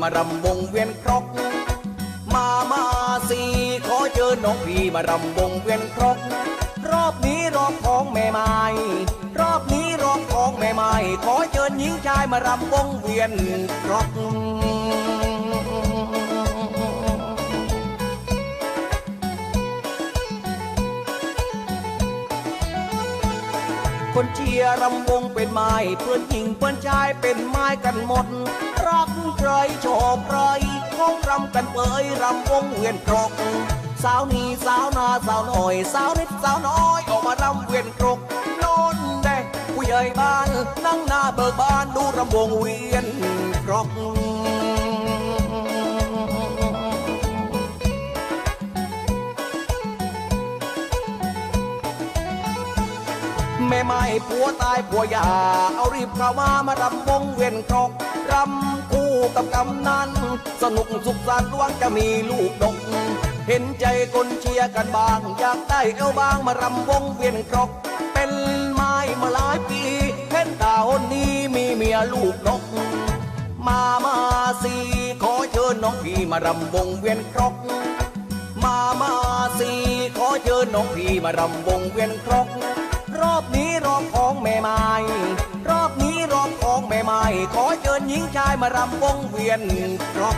มารำวงเวียนครก มามาสีขอเชิญน้องพี่มารำวงเวียนครก รอบนี้รอบของแม่ไม้รอบนี้รอบของแม่ไม้ขอเชิญหญิงชายมารำวงเวียนครก คนเชียร์รำวงเป็นไม้เพื่อนหญิงเพื่อนชายเป็นไม้กันหมด รักใครชอบใครของรำกันเปยรำวงเวียนครกสาวนี้สาวนาสาวหน่อยสาวนิดสาวน้อยออกมารำเวียนครกโนนแดผู้ใหญ่บ้านนั่งหน้าเบิกบานดูรำวงเวียนครก แม่ไม้ผัวตายผัวยา เอารีบเข้ามา มารำวงเวียนครกรำคู่กับกำนัน สนุกสุขสันต์หวังจะมีลูกดก เห็นใจคนเชียร์กันบาง อยากได้เอวบาง มารำวงเวียนครก เป็นไม้มาหลายปี เห็นตาคนนี้มีเมียลูกดก มามาสีขอเชิญน้องพี่มารำวงเวียนครกมามาสีขอเชิญน้องพี่มารำวงเวียนครก รอบนี้รอบของแม่ไม้รอบนี้รอบของแม่ไม้ขอเชิญหญิงชายมารำวงเวียนรอบ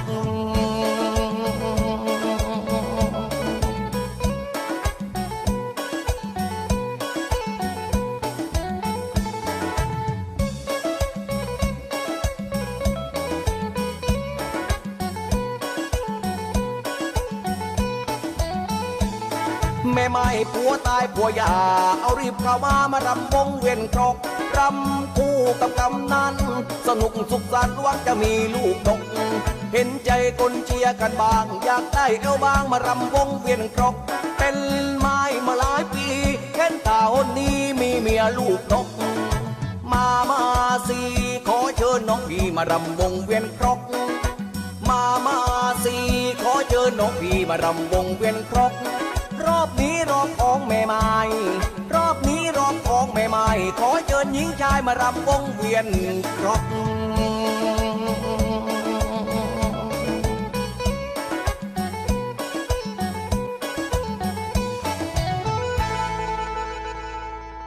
แม่ไม้ผัวตายผัวยา เอารีบเข้ามามารำวงเวียนครกรำคู่กับกำนันสนุกสุขสันต์วังจะมีลูกดก เห็นใจคนเชียร์กันบาง อยากได้เอวบางมารำวงเวียนครก เป็นไม้มาหลายปีเห็นตาคนนี้มีเมียลูกดก มามาสีขอเชิญน้องพี่มารำวงเวียนครกมามาสีขอเชิญน้องพี่มารำวงเวียนครก อบนี้รอบของแม่ไม้รอบนี้รอบของแม่ไม้ขอเชิญหญิงชายมารำวงเวียนครก